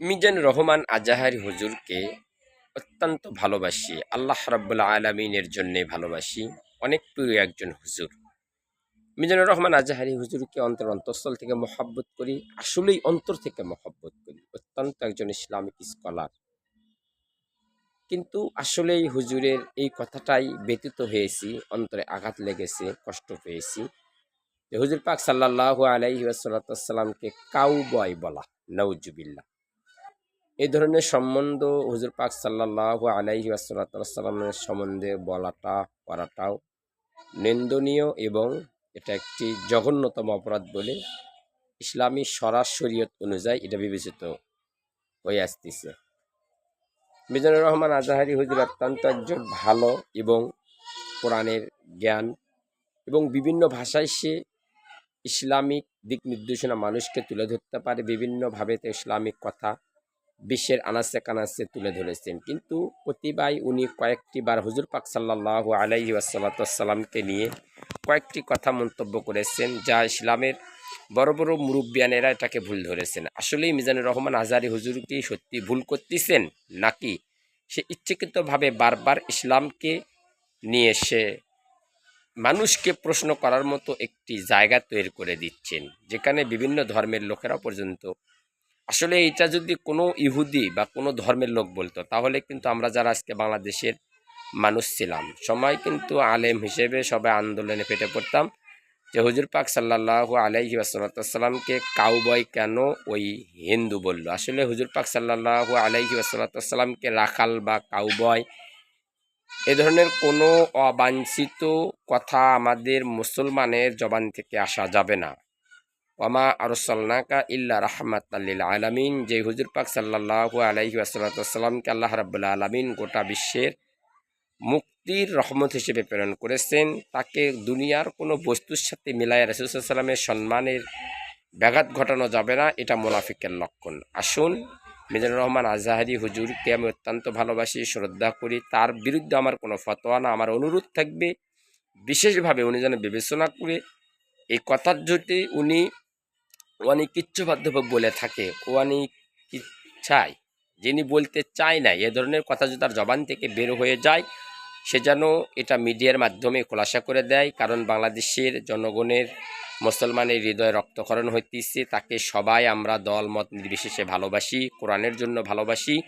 মিজান রহমান আজাহারি হুজুরকে অত্যন্ত ভালোবাসি, আল্লাহ রাব্বুল আলমিনের জন্যে ভালোবাসি। অনেক প্রিয় একজন হুজুর। মিজানুর রহমান আজাহারি হুজুরকে অন্তর অন্তঃস্থল থেকে মহাব্বত করি, আসলেই অন্তর থেকে মহাব্বত করি। অত্যন্ত একজন ইসলামিক স্কলার। কিন্তু আসলেই হুজুরের এই কথাটাই ব্যতীত হয়েছি, অন্তরে আঘাত লেগেছে, কষ্ট পেয়েছি। হুজুর পাক সাল্লাহ আলাইসাল্লামকে কাউ বয় বলা নৌজুবিল্লা এই ধরনের সম্বন্ধ হুজুর পাক সাল্লাহ আলাইহি আসাল্লামের সম্বন্ধে বলাটা, করাটাও নিন্দনীয় এবং এটা একটি জঘন্যতম অপরাধ বলে ইসলামী সরাসরিয়ত অনুযায়ী এটা বিবেচিত হয়ে আসতেছে। মিজানুর রহমান আজাহারি হুজুর অত্যন্ত একজন ভালো এবং কোরআনের জ্ঞান এবং বিভিন্ন ভাষায় সে ইসলামিক দিক নির্দেশনা মানুষকে তুলে ধরতে পারে, বিভিন্নভাবে ইসলামিক কথা বিশ্বের আনাচে কানাচে তুলে ধরেছেন। কিন্তু প্রতিবাই উনি কয়েকটি বার হুজুর পাক সাল্লাহ আলাইহি আসাল্লাতামকে নিয়ে কয়েকটি কথা মন্তব্য করেছেন, যা ইসলামের বড় বড় মুরব্বিয়ানেরা এটাকে ভুল ধরেছেন। আসলেই মিজানুর রহমান আজারি হুজুর কি সত্যি ভুল করতেছেন? নাকি সে ইচ্ছাকৃতভাবে বারবার ইসলামকে নিয়ে সে মানুষকে প্রশ্ন করার মতো একটি জায়গা তৈরি করে দিচ্ছেন, যেখানে বিভিন্ন ধর্মের লোকেরা পর্যন্ত আসলে এটা যদি কোনো ইহুদি বা কোনো ধর্মের লোক বলতো, তাহলে কিন্তু আমরা যারা আজকে বাংলাদেশের মানুষ ছিলাম সময় কিন্তু আলেম হিসেবে সবাই আন্দোলনে ফেটে পড়তাম যে হুজুর পাক সাল্লাহ আলাইহি আসালাতামকে কাউবয় কেন ওই হিন্দু বলল? আসলে হুজুর পাক সাল্লাহ আলাইহি আসালাতামকে রাখাল বা কাউবয় এ ধরনের কোনো অবাঞ্ছিত কথা আমাদের মুসলমানের জবান থেকে আসা যাবে না। ওমা আরসাল্লাকা ইল্লা রাহমাত আল্লিল আলমিন, যে হুজুর পাক সাল্লাহ আলাইহি আসালাতামকে আল্লাহ রাবুল্লা আলমিন গোটা বিশ্বের মুক্তির রহমত হিসেবে প্রেরণ করেছেন। তাকে দুনিয়ার কোনো বস্তুর সাথে মিলায় রাসুসাল্লামের সম্মানের ব্যাঘাত ঘটানো যাবে না, এটা মোনাফিকের লক্ষণ। আসুন, মিজানুর রহমান আজাহারি হুজুরকে আমি অত্যন্ত ভালোবাসি, শ্রদ্ধা করি। তার বিরুদ্ধে আমার কোনো ফতোয়া না, আমার অনুরোধ থাকবে, বিশেষভাবে উনি যেন বিবেচনা করে এই কথার যদি উনি অনেক ইচ্ছাবদ্ধভাবে বলে থাকে। ও অনেক চায়? যিনি বলতে চায় না, এ ধরনের কথা যদি তার জবান থেকে বের হয়ে যায়, সে যেন এটা মিডিয়ার মাধ্যমে খোলাসা করে দেয়, কারণ বাংলাদেশের জনগণের মুসলমানের হৃদয়ে রক্তকরণ হইতেছে, তাকে সবাই আমরা দল, মত নির্বিশেষে ভালোবাসি, কোরআনের জন্য ভালোবাসি।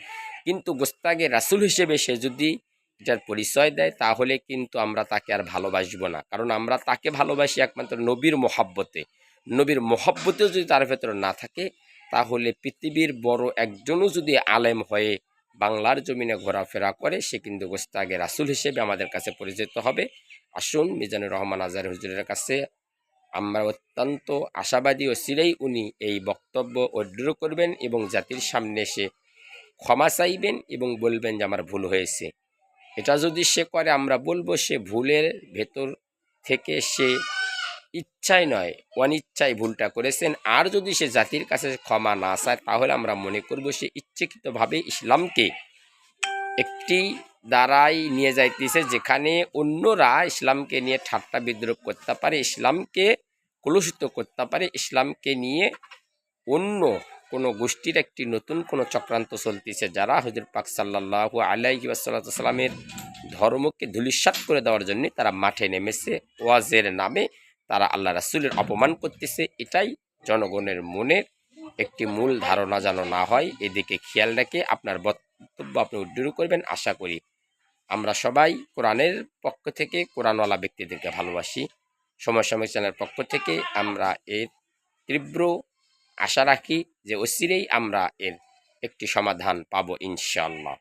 কিন্তু গোস্তাগে রাসুল হিসেবে সে যদি এটার পরিচয় দেয়, তাহলে কিন্তু আমরা তাকে আর ভালোবাসবো না। কারণ আমরা তাকে ভালোবাসি একমাত্র নবীর মহাব্বতে। নবীর মহব্বতেও যদি তার ভেতরে না থাকে, তাহলে পৃথিবীর বড় একজনও যদি আলেম হয়ে বাংলার জমিনে ঘোরাফেরা করে, সে কিন্তু গোস্তাগে রাসুল হিসেবে আমাদের কাছে পরিচিত হবে। আসুন মিজানুর রহমান আজার হুজুরের কাছে আমরা অত্যন্ত আশাবাদী ও সিরেই উনি এই বক্তব্য অড্র করবেন এবং জাতির সামনে এসে ক্ষমা চাইবেন এবং বলবেন যে আমার ভুল হয়েছে। এটা যদি সে করে, আমরা বলব সে ভুলের ভেতর থেকে সে ইচ্ছাই নয় অনিচ্ছায় ভুলটা করেছেন। আর যদি সে জাতির কাছে ক্ষমা না চায়, তাহলে আমরা মনে করব সে ইচ্ছাকৃতভাবে ইসলামকে একটি দ্বারাই নিয়ে যাইতেছে, যেখানে অন্যরা ইসলামকে নিয়ে ঠাট্টা বিদ্রোপ করতে পারে, ইসলামকে কলুষিত করতে পারে, ইসলামকে নিয়ে অন্য কোনো গোষ্ঠীর একটি নতুন কোনো চক্রান্ত চলতেছে, যারা হজর পাক সাল্লাহ আলাইহি আসাল্লামের ধর্মকে ধুলিস্বাত করে দেওয়ার জন্য তারা মাঠে নেমেছে। ওয়াজের নামে তারা আল্লাহ রাসুলের অপমান করতেছে, এটাই জনগণের মনের একটি মূল ধারণা যেন না হয়। এদিকে খেয়াল রেখে আপনার বক্তব্য আপনি উদ্দূর করবেন। আশা করি আমরা সবাই কোরআনের পক্ষ থেকে কোরআনওয়ালা ব্যক্তিদেরকে ভালোবাসি। সময় সময় চ্যানেলের পক্ষ থেকে আমরা এর তীব্র আশা রাখি যে অচিরেই আমরা এর একটি সমাধান পাবো ইনশাল্লাহ